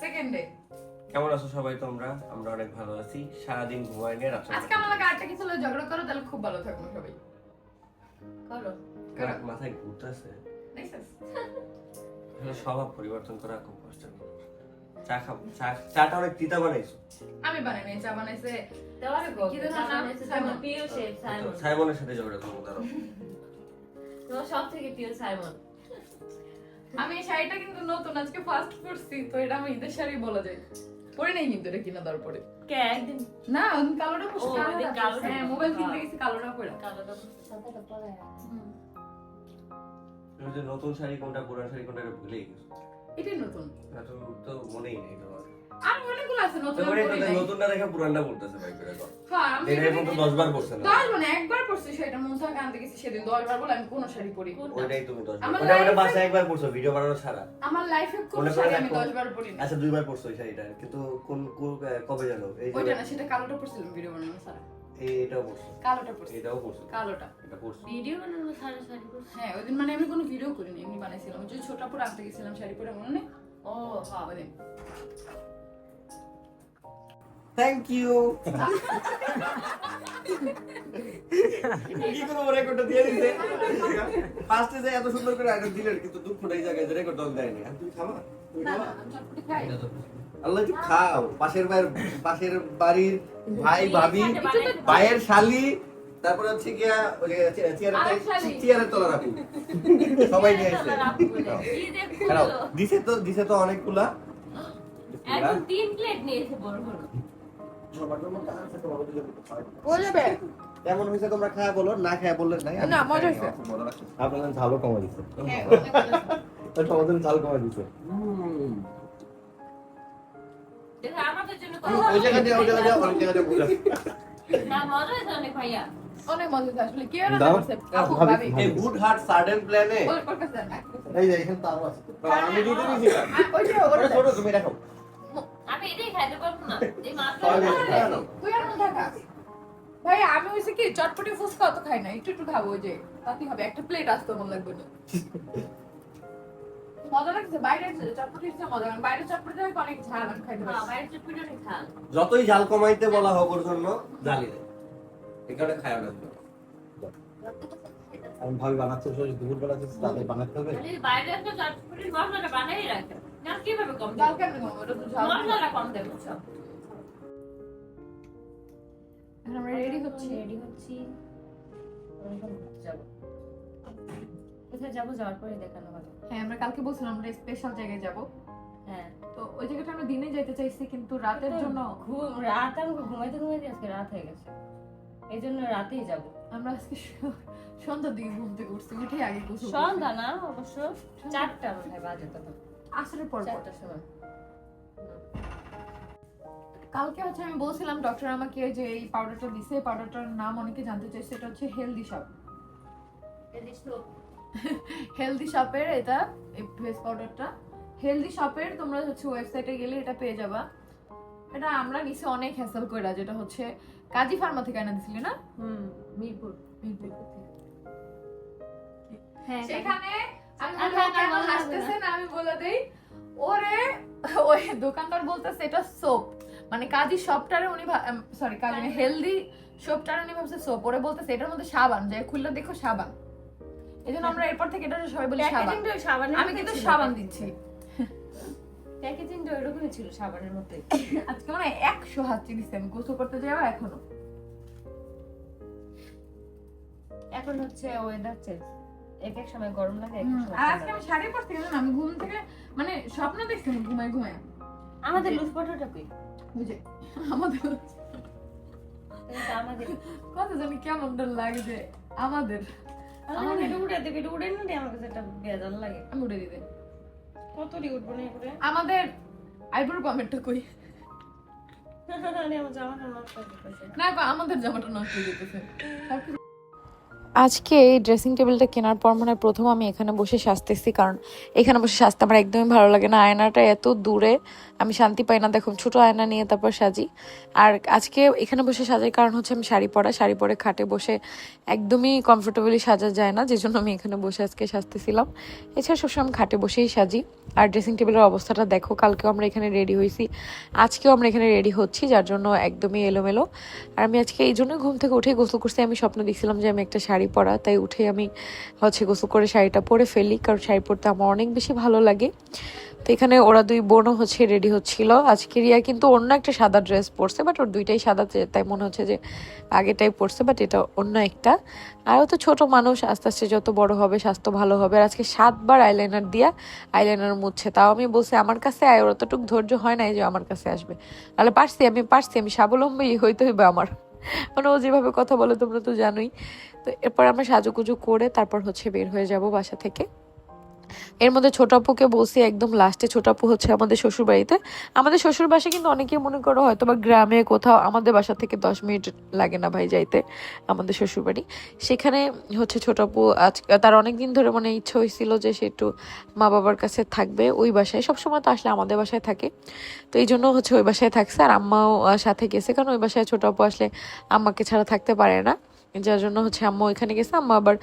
Second day কেমন আছো সবাই তোমরা? আমরা অনেক ভালো আছি। সারাদিন ঘুমাই নিয়ে রাত্রে আজকে আমার লাগে আটটা কিছু ঝগড়া করো তাহলে খুব ভালো থাকব সবাই। করো। করো মাথায় ঘুরতেছে আসলে স্বভাব পরিবর্তন করা খুব কষ্ট চা খাব চা চাটা অনেক তিতা বানাইছো। আমি বানাই নাই চা বানাইছে সাইমনের সাথে ঝগড়া করব কারণ তোমার সব থেকে প্রিয় সাইমন আমি এই শাড়িটা কিন্তু নতুন আজকে ফার্স্ট পরছি তো এটা আমি ঈদের শাড়ি বলা যায়। পরে নেই কিন্তু এটা কিনা দেওয়ার পরে কে একদিন? না আমি কালোটা পরছি কালোটা হ্যাঁ মোবাইল কিনতে গেছি কালোটা পরে। কালোটা যে নতুন শাড়ি কোনটা পুরান শাড়ি কোনটা গেছো। এটাই নতুন তো মনেই নেই তোমার। আর অনেকগুলো আছে নতুন তোমার আমি পরি নাই। নতুনটা দেখে পুরানটা পড়তেছে ভাই করে হ্যাঁ আমি তো বার পড়ছে না। মানে একবার সেটা আনতে গেছি সেদিন দশ বার বলে আমি কোনো শাড়ি পরি ওইটাই তুমি দশ বার ওটা ওটা life-এ- একবার পড়ছো ভিডিও বানানো ছাড়া। আমার লাইফে কোনো শাড়ি আমি দেখো। দশ বার পরি আচ্ছা দুইবার পড়ছো শাড়িটা কিন্তু কোন কোন- কবে জানো? এই ওইটা না সেটা কালোটা ভিডিও বানানো এই- এটাও পড়ছো কালোটা পরছি। এটাও পড়ছো কালোটা। এটা পড়ছো ভিডিও বানানো সারা শাড়ি পরছে। হ্যাঁ ওই দিন মানে আমি কোনো ভিডিও করিনি এমনি বানাইছিলাম। ওই যে ছোট পুরো আনতে গেছিলাম শাড়ি পরে মনে নেই? ও হ্যাঁ থ্যাংক ইউ কি করে রেকর্ডটা দিয়ে দিতে? ফার্স্টে যে এত সুন্দর করে আইটেম দিলেন কিন্তু দুঃখ এই জায়গায় যে রেকর্ড দল দেয়নি। আর তুমি খাবা? তুমি না খাবা? না আমি চটপটি খাই আল্লাহ একটু খাও। পাশের বাড়ির পাশের বাড়ির ভাই ভাবি ভাইয়ের শালি তারপরে হচ্ছে গিয়া ওই চেয়ারের তলা রাখুন সবাই নিয়ে রাখো খুলো। দিছে তো দিছে তো অনেকগুলা তিন প্লেট নিয়েছে বড় বড়। কেমন হয়েছে তোমরা খায়া বলো না খায়া বললে নাই না, মজা হয়েছে। আপনাদের ঝালও কমা হ্যাঁ আছে। তোমাদের ঝাল কমা জন্য ওই জায়গা দিয়ে ওই জায়গা দিয়ে অনেক জায়গা দিয়ে ভুল আছে। না মজা হয়েছে অনেক ভাইয়া। অনেক মজা আসলে। কে রান্না করছে? আপু ভাবি, ভাবি। এই গুড হার্ট সাডেন প্ল্যানে এই যে এখানে তারও আছে। আমি দিতে দিয়েছিলাম ওই যে ওটা ছোট তুমি রাখো আমি এটাই খাইতে পারব না। এই মাত্র সবাই মিলে খায় না। তুই আর মধ্যে থাকা ভাই আমি হইছে কি চটপটি ফুচকা অত খাই না একটু একটু খাব যে তাতে হবে? একটা প্লেট আসতে মন লাগবে না মজা লাগছে বাইরে চটপটি হচ্ছে মজা লাগে। বাইরে চটপটি অনেক ঝাল আমি খাইতে হ্যাঁ, পারি বাইরের চটপটি অনেক ঝাল। যতই ঝাল কমাইতে বলা হোক ওর জন্য দেয়। এই খায় না আমি ভাবি বানাচ্ছে দুপুর বেলা বানাতে হবে। বাইরে একটা চটপটির মশলাটা বানাই রাখে। না কীভাবে কম? কেন ওটা তো ঝাল। কম দেবো এখন আমরা রেডি হচ্ছি। রেডি হচ্ছি। কোথায় যাব? যাওয়ার পরে দেখানো হবে। হ্যাঁ আমরা কালকে বলছিলাম আমরা স্পেশাল জায়গায় যাব। হ্যাঁ। তো ওই জায়গাটা আমরা দিনে যেতে চাইছি কিন্তু রাতের জন্য ঘুম রাত আমাকে ঘুমাইতে ঘুমাইতে আজকে রাত হয়ে গেছে। এই জন্য রাতেই যাব। আমরা আজকে সন্ধ্যার দিকে ঘুম থেকে উঠছি উঠে আগে সন্ধ্যা না অবশ্য চারটা মনে হয় বাজে তখন। আসরের পর। চারটার সময়। কালকে হচ্ছে আমি বলছিলাম ডক্টর আমাকে যে এই পাউডারটা দিছে এই পাউডারটার নাম অনেকে জানতে চাইছে এটা হচ্ছে হেলদি শপ হেলদি শপের এটা এই ফেস পাউডারটা হেলদি শপের তোমরা হচ্ছে ওয়েবসাইটে গেলে এটা পেয়ে যাবা। এটা আমরা নিচে অনেক হ্যাসেল কইরা যেটা হচ্ছে কাজী ফার্মা থেকে এনে দিছিলি না? হুম মিরপুর। মিরপুর থেকে। হ্যাঁ সেখানে আমি বলা যাবে না। হাসতেছেন? আমি বলে দেই ওরে ওই দোকানদার বলতেছে এটা সোপ মানে কাজী শপটারে উনি সরি কাজী হেলদি শপটারে উনি ভাবছে সোপ ওরে বলতেছে এটার মধ্যে সাবান যে খুললে দেখো সাবান। এই জন্য আমরা এরপর থেকে এটা সবাই বলি সাবান। আমি কিন্তু সাবান দিচ্ছি। প্যাকেজিংটা ওইরকমই ছিল সাবানের মতোই আজকে মানে একশো হাত চিনিস আমি গোসল করতে যাব এখনও। এখন হচ্ছে ওয়েদার চেঞ্জ এক এক সময় গরম লাগে এক এক সময় আর আজকে আমি শাড়ি পরতে গেলাম আমি ঘুম থেকে মানে স্বপ্ন ঘুমায় ঘুমায়। আমাদের লুজ পটোটা কই? বুঝে আমাদের কত জানি কেমন আমাদের। আমাদের এটা উড়ে দেবে এটা উড়ে নিলে আমার কাছে একটা বেজাল লাগে। আমি উড়ে দিতে। কতটি উঠবো না করে আমাদের আইব্রো কমেন্টটা কই? জামাটা নষ্ট হয়ে না আমাদের জামাটা নষ্ট হয়ে যেতেছে আজকে এই ড্রেসিং টেবিলটা কেনার পর মনে হয় প্রথম আমি এখানে বসে সাজতেছি, কারণ এখানে বসে সাজতে আমার একদমই ভালো লাগে না। আয়নাটা এত দূরে আমি শান্তি পাই না দেখুন ছোট আয়না নিয়ে তারপর সাজি। আর আজকে এখানে বসে সাজার কারণ হচ্ছে আমি শাড়ি পরা, শাড়ি পরে খাটে বসে একদমই কমফোর্টেবলি সাজা যায় না যে জন্য আমি এখানে বসে আজকে সাজতেছিলাম। এছাড়া সবসময় আমি খাটে বসেই সাজি। আর ড্রেসিং টেবিলের অবস্থাটা দেখো, কালকেও আমরা এখানে রেডি হয়েছি, আজকেও আমরা এখানে রেডি হচ্ছি, যার জন্য একদমই এলোমেলো। আর আমি আজকে এই জন্যই ঘুম থেকে উঠে গোসল করছি, আমি স্বপ্ন দেখছিলাম যে আমি একটা শাড়ি পরা, তাই উঠে আমি হচ্ছে গোসল করে শাড়িটা পরে ফেলি, কারণ শাড়ি পরতে আমার অনেক বেশি ভালো লাগে। তো এখানে ওরা দুই বোনও হচ্ছে রেডি হচ্ছিল। আজকে রিয়া কিন্তু অন্য একটা সাদা ড্রেস পরছে বাট ওর দুইটাই সাদা তাই মনে হচ্ছে যে আগেটাই পরছে বাট এটা অন্য একটা। আরও তো ছোট মানুষ, আস্তে আস্তে যত বড় হবে, স্বাস্থ্য ভালো হবে। আর আজকে সাতবার আইলাইনার দিয়া আইলাইনার মুছছে তাও আমি বলছি, আমার কাছে আয়, ওর অতটুকু ধৈর্য হয় নাই যে আমার কাছে আসবে। তাহলে পারছি, আমি পারছি, আমি স্বাবলম্বী হইতে হইবে আমার। মানে ও যেভাবে কথা বলে, তোমরা তো জানোই। তো এরপর আমরা সাজুগুজু করে তারপর হচ্ছে বের হয়ে যাব বাসা থেকে। এর মধ্যে ছোট আপুকে বলছি, একদম লাস্টে ছোট আপু হচ্ছে আমাদের শ্বশুর বাড়িতে আমাদের শ্বশুর বাসা কিন্তু অনেকেই মনে করো হয়তো বা গ্রামে কোথাও আমাদের বাসা থেকে দশ মিনিট লাগে না ভাই যাইতে আমাদের শ্বশুর বাড়ি সেখানে হচ্ছে ছোট আপু আজ, তার অনেক দিন ধরে মানে ইচ্ছে হয়েছিল যে সে একটু মা বাবার কাছে থাকবে ওই বাসায়। সবসময় তো আসলে আমাদের বাসায় থাকে। তো এই জন্য হচ্ছে ওই বাসায় থাকছে আর আম্মাও সাথে গেছে। কারণ ওই বাসায় ছোট আপু আসলে আম্মাকে ছাড়া থাকতে পারে না। যার জন্য হচ্ছে আম্মা ওইখানে গেছে, আম্মা আবার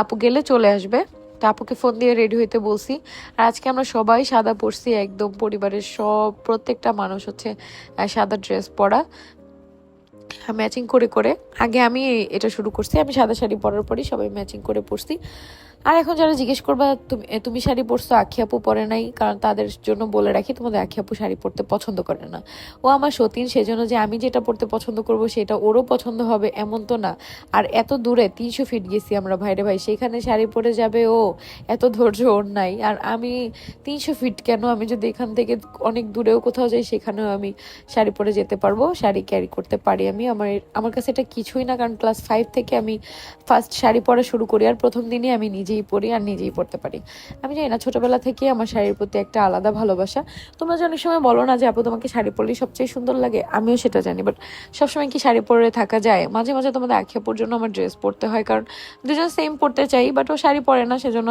আপু গেলে চলে আসবে। তো আপুকে ফোন দিয়ে রেডি হইতে বলছি। আর আজকে আমরা সবাই সাদা পরছি, একদম পরিবারের সব, প্রত্যেকটা মানুষ হচ্ছে সাদা ড্রেস পরা। ম্যাচিং করে করে। আগে আমি এটা শুরু করছি, আমি সাদা শাড়ি পরার পরই সবাই ম্যাচিং করে পরছি। আর এখন যারা জিজ্ঞেস করবা, তুমি তুমি শাড়ি পরছো, আখি আপু পরে নাই? কারণ তাদের জন্য বলে রাখি, তোমাদের আখি আপু শাড়ি পরতে পছন্দ করে না। ও আমার সতীন, সেজন্য যে আমি যেটা পরতে পছন্দ করব, সেটা ওরও পছন্দ হবে, এমন তো না। আর এত দূরে, তিনশো ফিট গেছি আমরা, ভাইরে ভাই, সেখানে শাড়ি পরে যাবে ও, এত ধৈর্য ওর নাই। আর আমি তিনশো ফিট কেন? আমি যদি এখান থেকে অনেক দূরেও কোথাও যাই, সেখানেও আমি শাড়ি পরে যেতে পারব, শাড়ি ক্যারি করতে পারি আমি। আমার আমার কাছে এটা কিছুই না, কারণ ক্লাস ফাইভ থেকে আমি ফার্স্ট শাড়ি পরা শুরু করি, আর প্রথম দিনই আমি নিজেই পরি আর নিজেই পরতে পারি। আমি জানি না, ছোটবেলা থেকে আমার শাড়ির প্রতি একটা আলাদা ভালোবাসা। তোমরা যে অনেক সময় বলো না যে, আপু, তোমাকে শাড়ি পরলেই সবচেয়ে সুন্দর লাগে? আমিও সেটা জানি বাট সবসময় কি শাড়ি পরে থাকা যায়? মাঝে মাঝে তোমাদের আখিয়াপুর জন্য আমার ড্রেস পরতে হয়, কারণ দুজন সেম পরতে চাই বাট ও শাড়ি পরে না, সেজন্য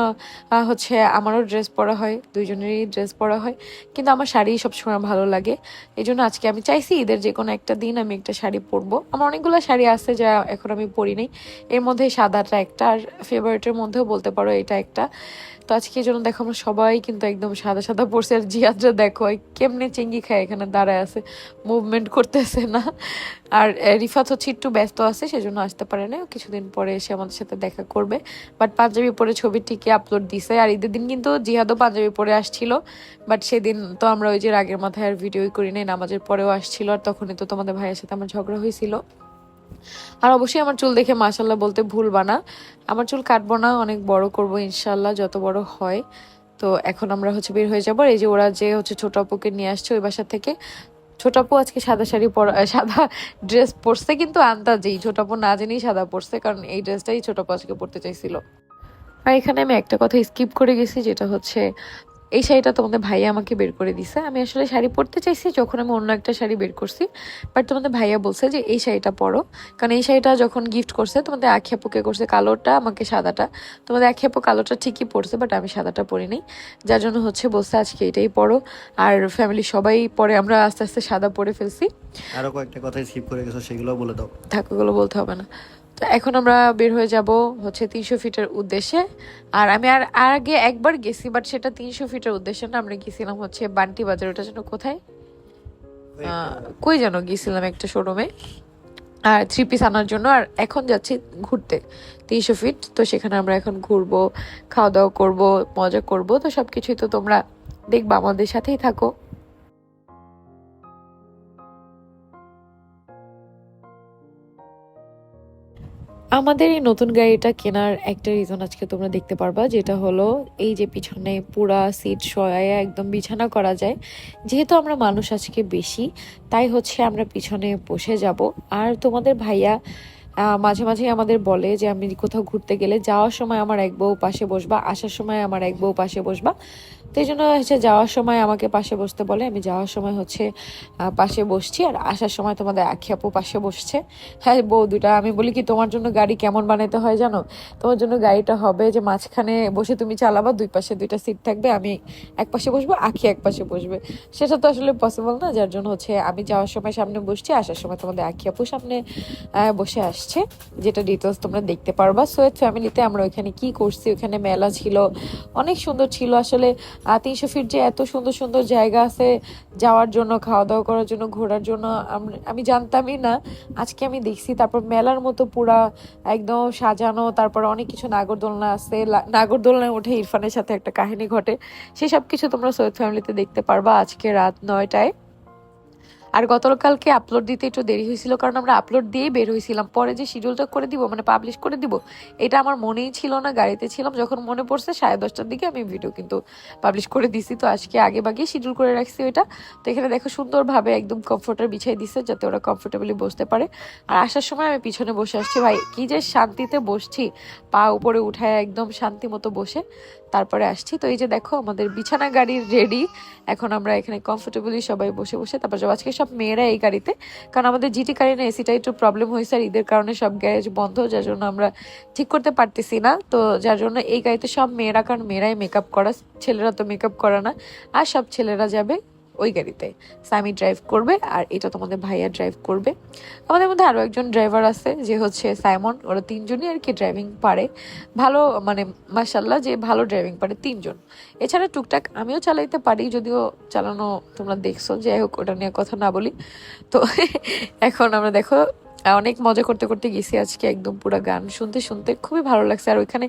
হচ্ছে আমারও ড্রেস পরা হয়, দুইজনেরই ড্রেস পরা হয়। কিন্তু আমার শাড়ি সবসময় ভালো লাগে। এই জন্য আজকে আমি চাইছি ঈদের যে কোনো একটা দিন আমি একটা শাড়ি পরবো। আমার অনেকগুলো শাড়ি আছে যা এখন আমি পরি নাই। এর মধ্যে সাদাটা একটা আর ফেভারিটের মধ্যেও বলতে পারো, এটা একটা। তো আজকে এই জন্য দেখো আমরা সবাই কিন্তু একদম সাদা সাদা পরছে আর জিয়াদরা দেখো কেমনে চেঙ্গি খায় এখানে দাঁড়ায় আছে মুভমেন্ট করতেছে না। আর রিফাত হচ্ছে একটু ব্যস্ত আছে, সেজন্য আসতে পারে না কিছুদিন পরে এসে আমাদের সাথে দেখা করবে। বাট পাঞ্জাবি পরে ছবি ঠিকই আপলোড দিছে। আর ঈদের দিন কিন্তু জিহাদও পাঞ্জাবি পরে আসছিল। বাট সেদিন তো আমরা ওই যে রাগের মাথায় আর ভিডিওই করি নাই, নামাজের পরেও আসছিল। আর তখনই তো তোমাদের ভাইয়ের সাথে আমার ঝগড়া হয়েছিল। আর অবশ্যই আমার চুল দেখে মাশাল্লাহ বলতে ভুলবা না। আমার চুল কাটবো না, অনেক বড় করব ইনশাল্লাহ যত বড় হয়। তো এখন আমরা হচ্ছে বের হয়ে যাব। এই যে ওরা যে হচ্ছে ছোট আপুকে নিয়ে আসছে ওই বাসা থেকে। ছোট আপু আজকে সাদা শাড়ি পরা সাদা ড্রেস পরছে, কিন্তু আন্দাজেই। ছোট আপু না জেনেই সাদা পরছে, কারণ এই ড্রেসটাই ছোট আপু আজকে পরতে চাইছিল। আর এখানে আমি একটা কথা স্কিপ করে গেছি, যেটা হচ্ছে এই শাড়িটা তোমাদের ভাইয়া আমাকে বের করে দিছে। আমি আসলে শাড়ি পরতে চাইছি যখন আমি অন্য একটা শাড়ি বের করছি। বাট তোমাদের ভাইয়া বলছে যে এই শাড়িটা পরো। কারণ এই শাড়িটা যখন গিফট করছে তোমাদের আখিয়াপুকে করছে কালোটা আমাকে সাদাটা। তোমাদের আখিয়াপু কালোটা ঠিকই পরছে বাট আমি সাদাটা পরিনি যার জন্য হচ্ছে বলছে আজকে এটাই পরো। আর ফ্যামিলি সবাই পরে আমরা আস্তে আস্তে সাদা পরে ফেলছি। আরও কয়েকটা কথা স্কিপ করে গেছো সেগুলো বলে দাও। থাকুগুলো বলতে হবে না। তো এখন আমরা বের হয়ে যাব হচ্ছে তিনশো ফিটের উদ্দেশ্যে। আর আমি আর আগে একবার গেছি বাট সেটা তিনশো ফিটের উদ্দেশ্যে না আমরা গেছিলাম হচ্ছে বান্টি বাজার। ওটা যেন কোথায়? কই যেন গেছিলাম একটা শোরুমে আর থ্রি পিস আনার জন্য আর এখন যাচ্ছি ঘুরতে তিনশো ফিট। তো সেখানে আমরা এখন ঘুরবো খাওয়া দাওয়া করব মজা করব। তো সব কিছুই তো তোমরা দেখবা আমাদের সাথেই থাকো। আমাদের এই নতুন গাড়িটা কেনার একটা রিজন আজকে তোমরা দেখতে পারবা, যেটা হলো এই যে পিছনে পুরা সিট সয়ায় একদম বিছানা করা যায়। যেহেতু আমরা মানুষ আজকে বেশি, তাই হচ্ছে আমরা পিছনে বসে যাব। আর তোমাদের ভাইয়া মাঝে মাঝে আমাদের বলে যে, আমি কোথাও ঘুরতে গেলে যাওয়ার সময় আমার এক বউ পাশে বসবা, আসার সময় আমার এক বউ পাশে বসবা। তো এই জন্য হচ্ছে যাওয়ার সময় আমাকে পাশে বসতে বলে, আমি যাওয়ার সময় হচ্ছে পাশে বসছি আর আসার সময় তোমাদের আখি আপু পাশে বসছে। হ্যাঁ বউ দুটা আমি বলি কি তোমার জন্য গাড়ি কেমন বানাতে হয় জানো? তোমার জন্য গাড়িটা হবে যে মাঝখানে বসে তুমি চালাবা, দুই পাশে দুইটা সিট থাকবে, আমি এক পাশে বসবো, আখি এক পাশে বসবে। সেটা তো আসলে পসিবল না, যার জন্য হচ্ছে আমি যাওয়ার সময় সামনে বসছি, আসার সময় তোমাদের আখি আপু সামনে বসে আসছে। যেটা ডিটেলস তোমরা দেখতে পারবা। সোয়েট ফ্যামিলিতে আমরা ওইখানে কি করছি? ওখানে মেলা ছিল, অনেক সুন্দর ছিল। আসলে তিনশো ফিট যে এত সুন্দর সুন্দর জায়গা আছে যাওয়ার জন্য খাওয়া দাওয়া করার জন্য, ঘোরার জন্য, আমি জানতামই না। আজকে আমি দেখছি, তারপর মেলার মতো পুরা একদম সাজানো, তারপর অনেক কিছু নাগরদোলনা আছে। নাগরদোলনায় উঠে ইরফানের সাথে একটা কাহিনী ঘটে। সেসব কিছু তোমরা সৈয়দ ফ্যামিলিতে দেখতে পারবা আজকে রাত নয়টায়। আর গতকালকে আপলোড দিতে একটু দেরি হয়েছিল, কারণ আমরা আপলোড দিয়েই বের হয়েছিলাম। পরে যে শিডিউলটা করে দিব মানে পাবলিশ করে দিব, এটা আমার মনেই ছিল না, গাড়িতে ছিলাম, যখন মনে পড়ছে সাড়ে দশটার দিকে আমি ভিডিও কিন্তু পাবলিশ করে দিছি। তো আজকে আগে বাগে শিডিউল করে রাখছি ওইটা। তো এখানে দেখো সুন্দরভাবে একদম কমফোর্টার বিছাই দিছে, যাতে ওরা কমফোর্টেবলি বসতে পারে। আর আসার সময় আমি পিছনে বসে আসছি। ভাই, কি যে শান্তিতে বসছি, পা উপরে উঠায় একদম শান্তি মতো বসে। তারপরে আসছি। তো এই যে দেখো, আমাদের বিছানা গাড়ি রেডি এখন আমরা এখানে কমফোর্টেবলি সবাই বসে বসে, তারপর যাব। আজকে সব মেয়েরা এই গাড়িতে। কারণ আমাদের জিটি গাড়ি না এসিটা একটু প্রবলেম হয়েছে আর ঈদের কারণে সব গ্যারেজ বন্ধ, যার জন্য আমরা ঠিক করতে পারতেছি না। তো যার জন্য এই গাড়িতে সব মেয়েরা, কারণ মেয়েরাই মেকআপ করা, ছেলেরা তো মেকআপ করা না। আর সব ছেলেরা যাবে ওই গাড়িতে। সামি ড্রাইভ করবে আর এটা তোমাদের ভাইয়া ড্রাইভ করবে। আমাদের মধ্যে আরও একজন ড্রাইভার আছে, যে হচ্ছে সাইমন। ওরা তিনজনই আর কি ড্রাইভিং পারে। ভালো মানে মাসাল্লাহ যে ভালো ড্রাইভিং পারে তিনজন। এছাড়া টুকটাক আমিও চালাইতে পারি, যদিও চালানো তোমরা দেখছ। যাই হোক, ওটা নিয়ে কথা না বলি। তো এখন আমরা দেখো অনেক মজা করতে করতে গেছি আজকে একদম পুরো গান। শুনতে শুনতে খুবই ভালো লাগছে। আর ওইখানে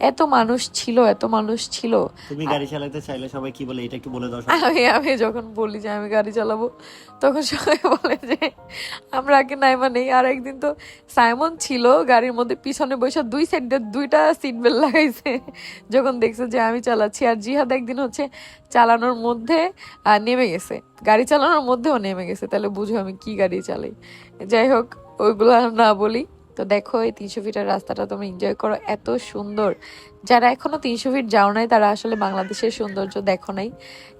এত মানুষ ছিল এত মানুষ ছিল। তুমি গাড়ি চালাতে চাইলে সবাই কি বলে? এটা একটু বলে দাও আমি আমি যখন বলি যে আমি গাড়ি চালাবো তখন সবাই বলে যে আমরা আগে নাই নেই। আর একদিন তো সাইমন ছিল গাড়ির মধ্যে পিছনে বসে দুই সাইডে দুইটা সিট বেল্ট লাগাইছে। যখন দেখছে যে আমি চালাচ্ছি। আর জিহাদ একদিন হচ্ছে চালানোর মধ্যে নেমে গেছে। গাড়ি চালানোর মধ্যেও নেমে গেছে। তাহলে বুঝো আমি কি গাড়ি চালাই। যাই হোক ওইগুলো না বলি। তো দেখো এই তিনশো ফিটের রাস্তাটা তুমি এনজয় করো এত সুন্দর। যারা এখনও তিনশো ফিট যাও নাই তারা আসলে বাংলাদেশের সৌন্দর্য দেখো নাই।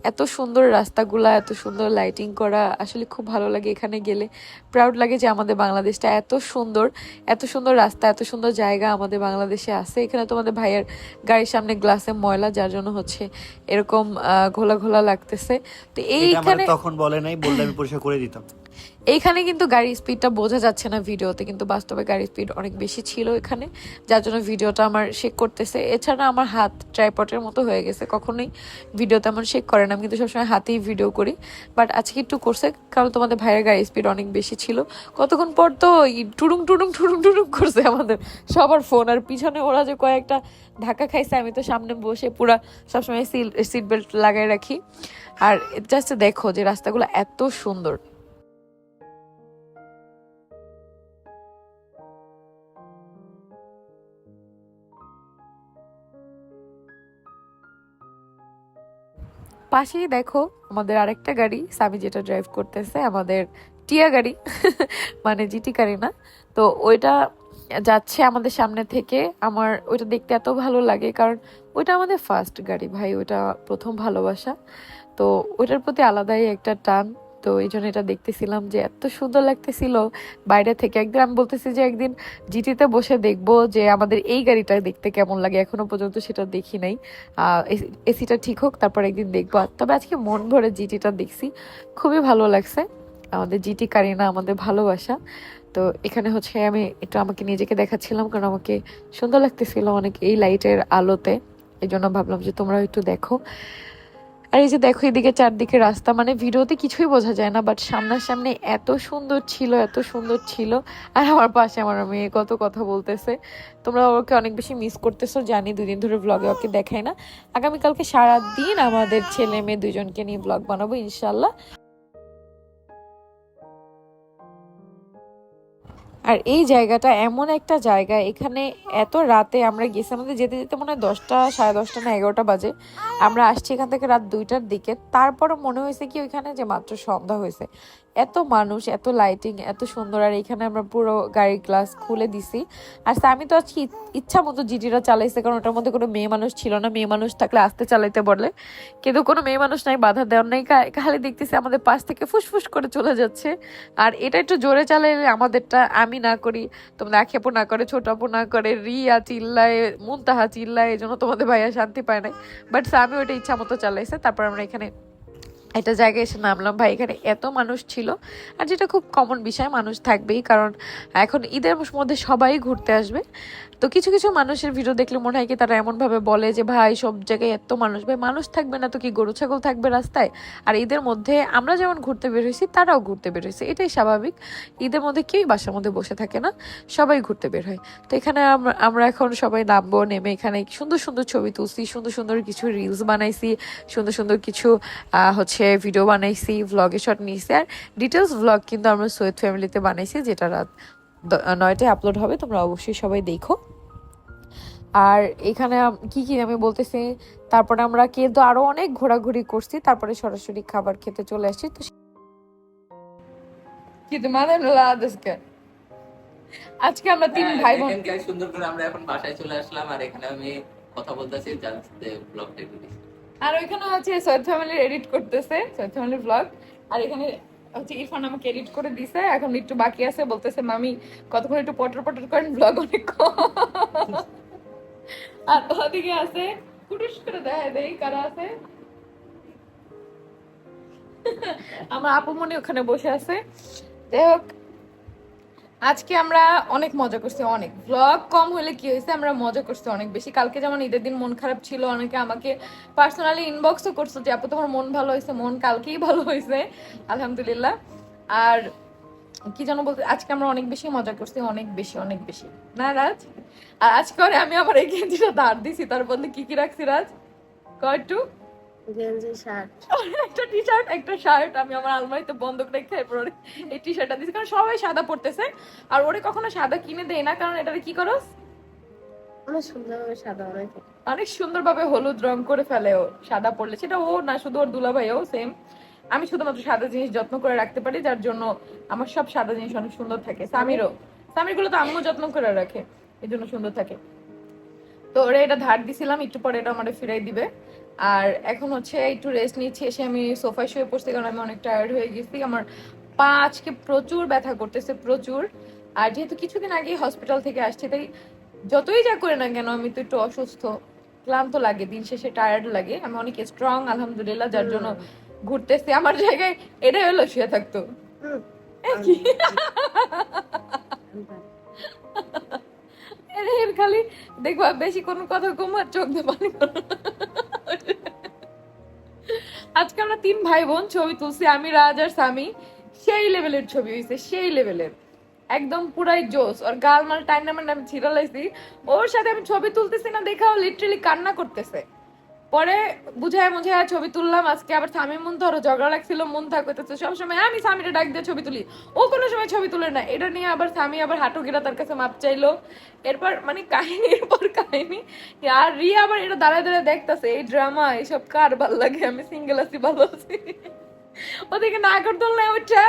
এত সুন্দর রাস্তাগুলা এত সুন্দর লাইটিং করা আসলে খুব ভালো লাগে এখানে গেলে। প্রাউড লাগে যে আমাদের বাংলাদেশটা এত সুন্দর এত সুন্দর রাস্তা এত সুন্দর জায়গা আমাদের বাংলাদেশে আছে। এখানে তোমাদের ভাইয়ের গাড়ির সামনে গ্লাসে ময়লা যার জন্য হচ্ছে এরকম আহ, ঘোলা ঘোলা লাগতেছে। তো এইখানে তখন বলে নাই বললে আমি পরিষ্কার করে দিতাম। এইখানে কিন্তু গাড়ির স্পিডটা বোঝা যাচ্ছে না ভিডিওতে, কিন্তু বাস্তবে গাড়ির স্পিড অনেক বেশি ছিল এখানে, যার জন্য ভিডিওটা আমার শেক করতেছে। এছাড়া আমার হাত ট্রাইপটের মতো হয়ে গেছে, কখনোই ভিডিও তেমন শেক করে না। আমি কিন্তু সবসময় হাতেই ভিডিও করি বাট আজকে একটু করছে, কারণ তোমাদের ভাইয়ের গাড়ির স্পিড অনেক বেশি ছিল। কতক্ষণ পর তো টুডুং টুডুং টুডুং টুডুং করছে আমাদের, সবার ফোন আর পিছনে ওরা যে কয়েকটা ধাক্কা খাইছে, আমি তো সামনে বসে পুরা সবসময় সিট বেল্ট লাগাই রাখি। আর জাস্ট দেখো যে রাস্তাগুলো এত সুন্দর পাশেই দেখো আমাদের আরেকটা গাড়ি, স্বামী যেটা ড্রাইভ করতেছে, আমাদের টিয়া গাড়ি মানে জিটি গাড়ি না। তো ওইটা যাচ্ছে আমাদের সামনে থেকে। আমার ওইটা দেখতে এত ভালো লাগে, কারণ ওইটা আমাদের ফার্স্ট গাড়ি ভাই, ওইটা প্রথম ভালোবাসা। তো ওইটার প্রতি আলাদাই একটা টান। তো এই জন্য এটা দেখতেছিলাম যে এত সুন্দর লাগতেছিল বাইরে থেকে। একদিন আমি বলতেছি যে একদিন জিটিতে বসে দেখব যে আমাদের এই গাড়িটা দেখতে কেমন লাগে। এখনও পর্যন্ত সেটা দেখি নাই। এসিটা ঠিক হোক, তারপর একদিন দেখব। তবে আজকে মন ভরে জিটিটা দেখছি। খুবই ভালো লাগছে। আমাদের জিটি কারিনা আমাদের ভালোবাসা। তো এখানে হচ্ছে আমি একটু আমাকে নিজেকে দেখাচ্ছিলাম কারণ আমাকে সুন্দর লাগতেছিল অনেক এই লাইটের আলোতে। এই জন্য ভাবলাম যে তোমরাও একটু দেখো। আর এই যে দেখো, এদিকে চারদিকে রাস্তা মানে ভিডিওতে কিছুই বোঝা যায় না বাট সামনাসামনি এত সুন্দর ছিল, এত সুন্দর ছিল। আর আমার পাশে আমার মেয়ে কত কথা বলতেছে। তোমরা ওকে অনেক বেশি মিস করতেছো, জানি দুদিন ধরে ব্লগে ওকে দেখাই না। আগামীকালকে সারাদিন আমাদের ছেলে মেয়ে দুজনকে নিয়ে ব্লগ বানাবো ইনশাল্লাহ আর এই জায়গাটা এমন একটা জায়গা, এখানে এত রাতে আমরা গেছি, আমাদের যেতে যেতে মনে হয় দশটা, সাড়ে দশটা না এগারোটা বাজে। আমরা আসছি এখান থেকে রাত দুইটার দিকে। তারপরও মনে হয়েছে কি ওইখানে যে মাত্র সন্ধ্যা হয়েছে। এত মানুষ, এত লাইটিং এত সুন্দর। আর এখানে আমরা পুরো গাড়ির গ্লাস খুলে দিছি। আর আমি তো আজকে ইচ্ছা মতো জিটিটা চালাইছে, কারণ ওটার মধ্যে কোনো মেয়ে মানুষ ছিল না। মেয়ে মানুষ থাকলে আস্তে চালাইতে বলে। কিন্তু কোনো মেয়ে মানুষ নাই, বাধা দেওয়ার নাই। খালি দেখতেছি আমাদের পাশ থেকে ফুসফুস করে চলে যাচ্ছে। আর এটা একটু জোরে চালাইলে আমাদেরটা আমি না করি তোমরা আখেপো না করে, ছোট আপু না করে, রিয়া চিল্লায়, মুনতাহা চিল্লায়, এই জন্য তোমাদের ভাইয়া শান্তি পায় নাই। বাট আমি ওইটা ইচ্ছা মতো চালাইছে। তারপর আমরা এখানে একটা জায়গায় এসে নামলাম, ভাই, এখানে এত মানুষ ছিল। আর যেটা খুব কমন বিষয়, মানুষ থাকবেই, কারণ এখন ঈদের মধ্যে সবাই ঘুরতে আসবে। তো কিছু কিছু মানুষের ভিডিও দেখলে মনে হয় কি তারা এমনভাবে বলে যে, ভাই, সব জায়গায় এত মানুষ, ভাই, মানুষ থাকবে না তো কি গরু, ছাগল থাকবে রাস্তায়? আর ঈদের মধ্যে আমরা যেমন ঘুরতে বের হয়েছি, তারাও ঘুরতে বের হয়েছে। এটাই স্বাভাবিক। ঈদের মধ্যে কেউই বাসার মধ্যে বসে থাকে না, সবাই ঘুরতে বের হয়। তো এখানে আমরা এখন সবাই নামবো, নেমে এখানে সুন্দর সুন্দর ছবি তুলছি, সুন্দর সুন্দর কিছু রিলস বানাইছি, সুন্দর সুন্দর কিছু হচ্ছে ভিডিও বানাইছি ভ্লগে শট নিয়েছি। আর ডিটেলস ভ্লগ কিন্তু আমরা সৈয়দ ফ্যামিলিতে বানাইছি, যেটা রাত নয়টায় আপলোড হবে তোমরা অবশ্যই সবাই দেখো। আর এখানে কি কি আমি বলতেছি তারপরে আমরা কিন্তু আরও অনেক ঘোরাঘুরি করছি তারপরে সরাসরি খাবার খেতে চলে আসছি তো কিন্তু মানে আজকে? আজকে আমরা তিন হ্যাঁ, ভাই বোন সুন্দর করে আমরা এখন বাসায় চলে আসলাম আর এখানে আমি কথা বলতেছি জানতে ব্লগটা আর ওইখানে হচ্ছে সৈয়দ ফ্যামিলির এডিট করতেছে সৈয়দ ফ্যামিলির ব্লগ আর এখানে হচ্ছে ইরফান আমাকে এডিট করে দিছে, এখন একটু বাকি আছে, বলতেছে, মামি, কতক্ষণ একটু পটর পটর করেন ব্লগ অনেক আর ওদিকে আছে কুটুস করে দেয় দেই, কারা আছে? আমার আপু মনে ওখানে বসে আছে। যাই হোক আজকে আমরা অনেক মজা করছি, অনেক। ব্লগ কম হলে কি হয়েছে, আমরা মজা করছি অনেক বেশি। কালকে যেমন ঈদের দিন মন খারাপ ছিল, অনেকে আমাকে পার্সোনালি ইনবক্সও করছ যে, আপু, তোমার মন ভালো হয়েছে, মন কালকেই ভালো হয়েছে। আলহামদুলিল্লাহ। আর কি যেন বলতে, আজকে আমরা অনেক বেশি মজা করছি, অনেক বেশি অনেক বেশি। না, রাজ? আর আজকে আমি আমার এই গেঞ্জিটা ধার দিছি, তার বদলে কি কি রাখছি, রাজ? কয়টু গেঞ্জি শার্ট একটা টি শার্ট একটা শার্ট আমি আমার আলমারিতে বন্ধক রেখে এরপর এই টি শার্টটা দিচ্ছি কারণ সবাই সাদা পড়তেছে আর ওরে কখনো সাদা কিনে দেয় না কারণ এটারে কি করস? অনেক সুন্দরভাবে সাদা অনেক অনেক সুন্দরভাবে হলুদ রং করে ফেলে ও সাদা পড়লে সেটা ও না শুধু ওর দুলাভাইও সেম আমি শুধুমাত্র সাদা জিনিস যত্ন করে রাখতে পারি যার জন্য আমার সব সাদা জিনিস অনেক সুন্দর থাকে। সামিরও। সামিরগুলো তো আম্মু যত্ন করে রাখে এই জন্য সুন্দর থাকে। তো ওরা এটা ধার দিছিলাম একটু পরে এটা আমাদের ফিরাই দিবে। আর এখন হচ্ছে একটু রেস্ট নিচ্ছি, এসে আমি সোফায় শুয়ে পড়ছি কারণ আমি অনেক টায়ার্ড হয়ে গেছি। আমার পা আজকে প্রচুর ব্যথা করতেছে, প্রচুর। আর যেহেতু কিছুদিন আগে হসপিটাল থেকে আসছি, তাই যতই যা করে না কেন আমি তো একটু অসুস্থ। ক্লান্ত লাগে, দিন শেষে টায়ার্ড লাগে। আমি অনেক স্ট্রং আলহামদুলিল্লাহ, যার জন্য ঘুরতেছি। আমার জায়গায় এটাই হলো শুয়ে থাকতো। খালি দেখবা, বেশি কোনো কথা কমার চোখ পড়ে। আজকে আমরা তিন ভাই বোন ছবি তুলছি, আমি, রাজ আর স্বামী সেই লেভেলের ছবি হয়েছে সেই লেভেলের। একদম পুরাই জোস ওর গাল মাল টাইনা মানে আমি ছিড়ালাইছি। ওর সাথে আমি ছবি তুলতেছি না, দেখাও লিটারেলি কান্না করতেছে। পরে বুঝায় মুঝায় ছবি তুললাম আজকে আবার স্বামী মন ধরো ঝগড়া লাগছিল মন থাকতেছে সবসময় আমি স্বামীটা ডাক দিয়ে ছবি তুলি। ও কোনো সময় ছবি তুলে না। এটা নিয়ে আবার স্বামী আবার হাঁটু গিরা তার কাছে মাপ চাইলো। এরপর মানে কাহিনীর পর কাহিনী। আর রিয়া আবার এটা দাঁড়ায় দাঁড়ায় দেখতেছে এই ড্রামা এইসব কার ভালো লাগে? আমি সিঙ্গেল আছি ভালো আছি। ওদিকে নাগরদোলনায় ওঠা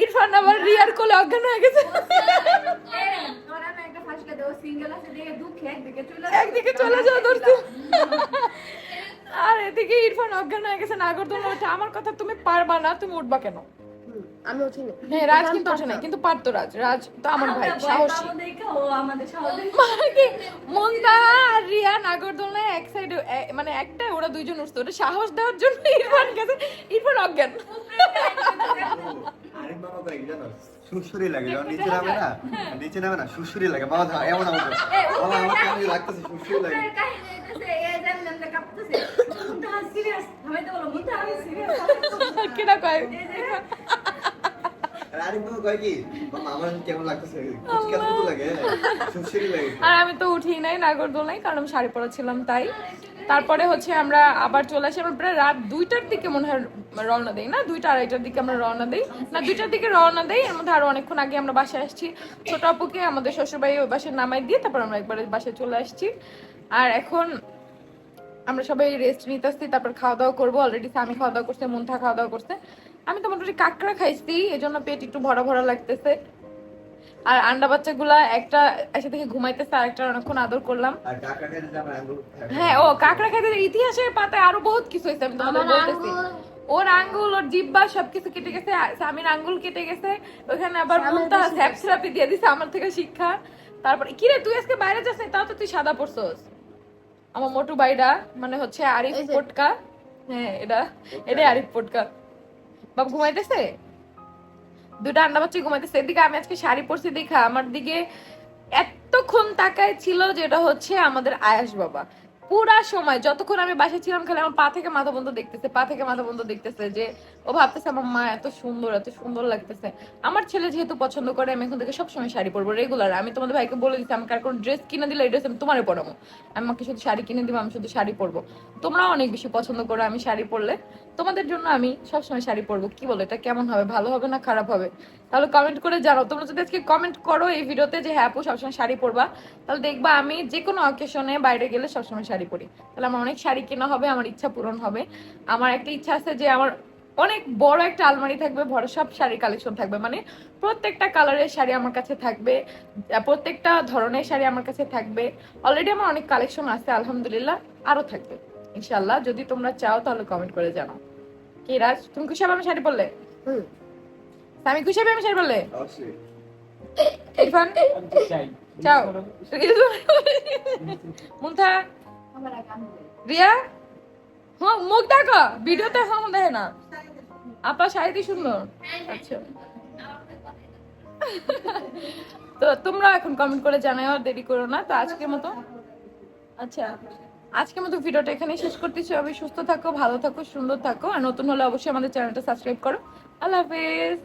ইরফান আবার রিয়ার কোলে অজ্ঞান হয়ে গেছে। একদিকে চলে ধরছে। আর এদিকে ইরফান অজ্ঞান হয়ে গেছে নাগরদোলনা ওঠা। আমার কথা তুমি পারবা না তুমি উঠবা কেন? আমি উঠিনি হ্যাঁ রাজ কিন্তু ওঠে নাই কিন্তু পারতো রাজ। রাজ তো আমার ভাই সাহসী। মানে মন্দা আর রিয়া নাগরদোলনায় এক সাইডে মানে একটা ওরা দুইজন উঠতো ওটা সাহস দেওয়ার জন্য ইরফান গেছে। ইরফান অজ্ঞান। লাগে যখন নিচে নামে না নিচে নামে না লাগে বাবা এমন আমার লাগতেছে লাগে। কেনা কয়? আর আমি তো উঠি নাই নাগরদোলনায় কারণ শাড়ি পরা ছিলাম তাই। তারপরে হচ্ছে আমরা আবার চলে আসি আমরা প্রায় রাত দুইটার দিকে মনে হয় রওনা দেই না? দুইটা আড়াইটার দিকে আমরা রওনা দেই। না দুইটার দিকে রওনা দেই এর মধ্যে আরও অনেকক্ষণ আগে আমরা বাসায় আসছি। ছোট আপুকে আমাদের শ্বশুরবাড়ি ওই বাসায় নামাই দিয়ে তারপর আমরা একবারে বাসায় চলে আসছি। আর এখন আমরা সবাই রেস্ট নিতেছি তারপর খাওয়া দাওয়া করব। অলরেডি স্বামী খাওয়া দাওয়া করছে মুন্থা খাওয়া দাওয়া করছে। আমি তো মোটামুটি কাঁকড়া খাইছি এজন্য পেট একটু ভরা ভরা লাগতেছে। আর আন্ডা বাচ্চাগুলা একটা এসে থেকে ঘুমাইতেছে আর একটা অনেকক্ষণ আদর করলাম। হ্যাঁ ও কাঁকড়া খাইতে ইতিহাসের পাতায় আরও বহুত কিছু হয়েছে আমি তোমাদের বলতেছি। ওর আঙ্গুল ওর জিব্বা সবকিছু কেটে গেছে স্বামীর আঙ্গুল কেটে গেছে। ওখানে আবার মুন্তা স্যাপ থেরাপি দিয়ে দিছে আমার থেকে শিক্ষা। তারপরে কি রে তুই আজকে বাইরে যাস তাও তো তুই সাদা পড়ছস আমার মোটু বাইডা মানে হচ্ছে আরিফ পটকা। হ্যাঁ এটা এটাই আরিফ পটকা। বাপ ঘুমাইতেছে? দুটা আন্ডা বাচ্চা ঘুমাইতেছে। এদিকে আমি আজকে শাড়ি পরছি দেখা। আমার দিকে এতক্ষণ তাকায় ছিল যেটা হচ্ছে আমাদের আয়াস বাবা। পুরা সময়, যতক্ষণ আমি বাসায় ছিলাম, খালি আমার পা থেকে মাথা বন্ধ দেখতেছে, পা থেকে মাথা বন্ধ দেখতেছে যে ও ভাবতেছে, আমার মা এত সুন্দর এত সুন্দর লাগতেছে। আমার ছেলে যেহেতু পছন্দ করে, আমি এখন থেকে সবসময় শাড়ি পরবো রেগুলার আমি তোমাদের ভাইকে বলে দিচ্ছি আমাকে আর কোনো ড্রেস কিনে দিলে এই ড্রেস আমি তোমারে পরাবো। আমি আমাকে শুধু শাড়ি কিনে দিবো, আমি শুধু শাড়ি পরবো। তোমরাও অনেক বেশি পছন্দ করো আমি শাড়ি পরলে। তোমাদের জন্য আমি সবসময় শাড়ি পরবো। কি বলো, এটা কেমন হবে? ভালো হবে না খারাপ হবে? তাহলে কমেন্ট করে জানাও। তোমরা যদি আজকে কমেন্ট করো এই ভিডিওতে যে হ্যাঁ আপু, সবসময় শাড়ি পরবা। তাহলে দেখবা আমি যে কোনো অকেশনে বাইরে গেলে সবসময় শাড়ি পরি। তাহলে আমার অনেক শাড়ি কেনা হবে আমার ইচ্ছা পূরণ হবে। আমার একটা ইচ্ছা আছে যে আমার অনেক বড় একটা আলমারি থাকবে ভরা সব শাড়ি কালেকশন থাকবে। মানে প্রত্যেকটা কালারের শাড়ি আমার কাছে থাকবে প্রত্যেকটা ধরনের শাড়ি আমার কাছে থাকবে। অলরেডি আমার অনেক কালেকশন আছে আলহামদুলিল্লাহ আরও থাকবে। ইনশাল্লাহ যদি তোমরা চাও তাহলে কমেন্ট করে জানাও। কি রাজ তুমি খুশি হবে আমি শাড়ি পরলে? আমি খুশি হবে আমি শাড়ি পরলে? ইরফান চাও। মুন্থা রিয়া? হ্যাঁ মুখ দেখো। ভিডিওতে হ্যাঁ দেখে না। আপা শাড়িটি সুন্দর আচ্ছা। তো তোমরা এখন কমেন্ট করে জানাও, আর দেরি করো না। তো আজকের মতো। আচ্ছা। আজকের মতো ভিডিওটা এখানেই শেষ করতেছি সবাই সুস্থ থাকো, ভালো থাকো, সুন্দর থাকো। আর নতুন হলে অবশ্যই আমাদের চ্যানেলটা সাবস্ক্রাইব করো। আল্লাহ হাফেজ।